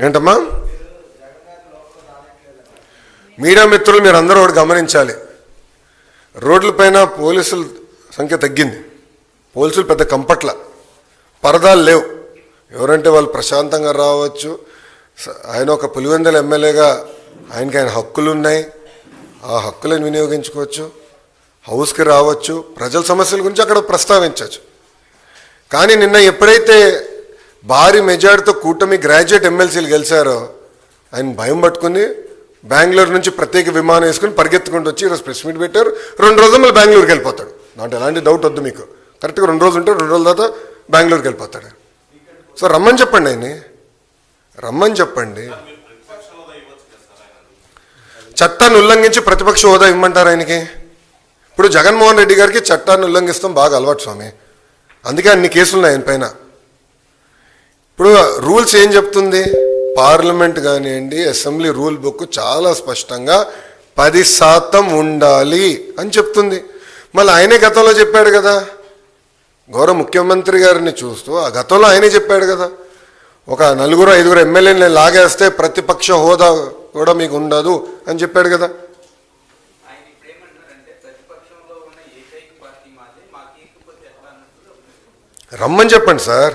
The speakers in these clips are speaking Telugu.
ఏంటమ్మా? మీడియా మిత్రులు మీరు అందరూ ఒకటి గమనించాలి. రోడ్లపైన పోలీసుల సంఖ్య తగ్గింది. పోలీసులు పెద్ద కంపట్ల. పరదాలు లేవు. ఎవరంటే వాళ్ళు ప్రశాంతంగా రావచ్చు. ఆయన ఒక పులివెందల ఎమ్మెల్యేగా ఆయనకి ఆయన హక్కులు ఉన్నాయి ఆ హక్కులను వినియోగించుకోవచ్చు. హౌస్కి రావచ్చు. ప్రజల సమస్యల గురించి అక్కడ ప్రస్తావించవచ్చు. కానీ నిన్న ఎప్పుడైతే భారీ మెజార్టీతో కూటమి గ్రాడ్యుయేట్ ఎమ్మెల్సీలు గెలిచారు. ఆయన భయం పట్టుకుని బెంగళూరు నుంచి ప్రత్యేక విమానం వేసుకుని పరిగెత్తుకుంటూ వచ్చి ఈరోజు ప్రెస్ మీట్ పెట్టారు. రెండు రోజులు మళ్ళీ బెంగళూరుకి వెళ్ళిపోతాడు. దాంట్లో ఎలాంటి డౌట్ వద్దు మీకు. కరెక్ట్గా రెండు రోజులు ఉంటే రెండు రోజుల తర్వాత బెంగళూరుకి వెళ్ళిపోతాడు. సో రమ్మని చెప్పండి ఆయన్ని. రమ్మని చెప్పండి. చట్టాన్ని ఉల్లంఘించి ప్రతిపక్ష హోదా ఇమ్మంటారు ఆయనకి? ఇప్పుడు జగన్మోహన్ రెడ్డి గారికి చట్టాన్ని ఉల్లంఘిస్తాం బాగా అలవాటు స్వామి. అందుకే అన్ని కేసులు ఉన్నాయి ఆయన పైన. ఇప్పుడు రూల్స్ ఏం చెప్తుంది? పార్లమెంట్ కానివ్వండి అసెంబ్లీ రూల్ బుక్ చాలా స్పష్టంగా పది శాతం ఉండాలి అని చెప్తుంది. మళ్ళీ ఆయనే గతంలో చెప్పాడు కదా. గౌరవ ముఖ్యమంత్రి గారిని చూస్తూ ఆ గతంలో ఆయనే చెప్పాడు కదా. ఒక నలుగురు ఐదుగురు ఎమ్మెల్యేని లాగేస్తే ప్రతిపక్ష హోదా కూడా మీకు ఉండదు అని చెప్పాడు కదా. రమ్మని చెప్పండి sir.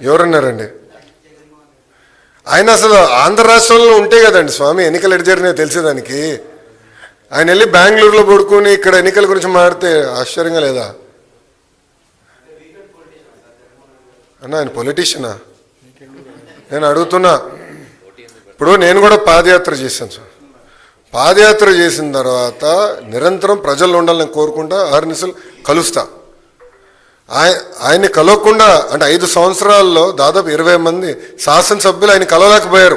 ఎవరున్నారండి ఆయన అసలు ఆంధ్ర రాష్ట్రంలో ఉంటే కదండి స్వామి ఎన్నికలు ఎడిచారనే తెలిసేదానికి ఆయన వెళ్ళి బెంగళూరులో పడుకుని ఇక్కడ ఎన్నికల గురించి మాడితే ఆశ్చర్యంగా లేదా? అన్న ఆయన పొలిటీషియనా నేను అడుగుతున్నా. ఇప్పుడు నేను కూడా పాదయాత్ర చేశాను సార్. పాదయాత్ర చేసిన తర్వాత నిరంతరం ప్రజలు ఉండాలని కోరుకుంటా ఆర్నిసలు కలుస్తా. ఆయన ఆయన్ని కలవకుండా అంటే ఐదు సంవత్సరాల్లో దాదాపు ఇరవై మంది శాసనసభ్యులు ఆయన కలవలేకపోయారు.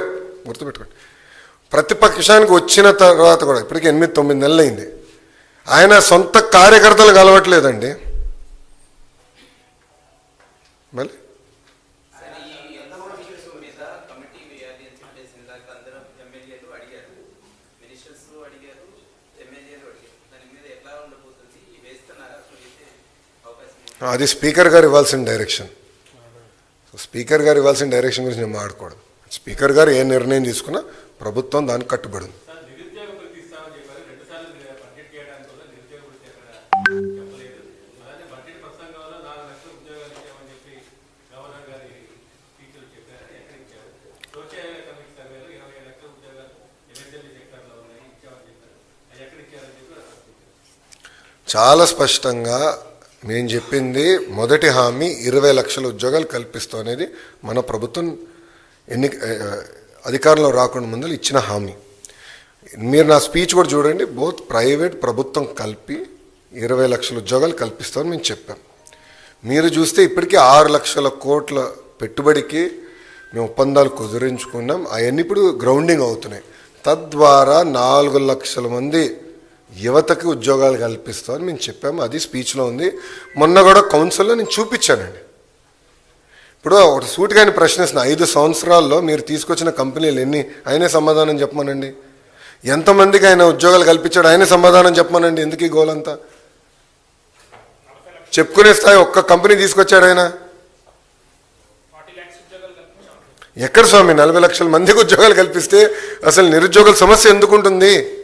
గుర్తుపెట్టుకోండి. ప్రతిపక్షానికి వచ్చిన తర్వాత కూడా ఇప్పటికి ఎనిమిది తొమ్మిది నెలలు అయింది ఆయన సొంత కార్యకర్తలు కలవట్లేదండి. మళ్ళీ? అది స్పీకర్ గారు ఇవ్వాల్సిన డైరెక్షన్. సో స్పీకర్ గారు ఇవ్వాల్సిన డైరెక్షన్ గురించి నేను మాట్లాడకూడదు స్పీకర్ గారు ఏ నిర్ణయం తీసుకున్నా ప్రభుత్వం దానికి కట్టుబడి చాలా స్పష్టంగా మేము చెప్పింది మొదటి హామీ ఇరవై లక్షల ఉద్యోగాలు కల్పిస్తాం అనేది మన ప్రభుత్వం ఎన్ని అధికారంలో రాకుండా ముందు ఇచ్చిన హామీ. మీరు నా స్పీచ్ కూడా చూడండి బోత్ ప్రైవేట్ ప్రభుత్వం కలిపి ఇరవై లక్షల ఉద్యోగాలు కల్పిస్తామని మేము చెప్పాం. మీరు చూస్తే ఇప్పటికీ ఆరు లక్షల కోట్ల పెట్టుబడికి మేము ఒప్పందాలు కుదిరించుకున్నాం. అవన్నీ ఇప్పుడు గ్రౌండింగ్ అవుతున్నాయి. తద్వారా నాలుగు లక్షల మంది యువతకి ఉద్యోగాలు కల్పిస్తామని మేము చెప్పాము. అది స్పీచ్లో ఉంది. మొన్న కూడా కౌన్సిల్లో నేను చూపించానండి. ఇప్పుడు ఒక సూటిగా ఆయన ప్రశ్నిస్తున్న ఐదు సంవత్సరాల్లో మీరు తీసుకొచ్చిన కంపెనీలు ఎన్ని? ఆయనే సమాధానం చెప్పమనండి. ఎంతమందికి ఆయన ఉద్యోగాలు కల్పించాడు? ఆయనే సమాధానం చెప్పమనండి. ఎందుకు ఈ గోలంతా చెప్పుకునే స్థాయి ఒక్క కంపెనీ తీసుకొచ్చాడు ఆయన. ఎక్కడ స్వామి? నలభై లక్షల మందికి ఉద్యోగాలు కల్పిస్తే అసలు నిరుద్యోగుల సమస్య ఎందుకు ఉంటుంది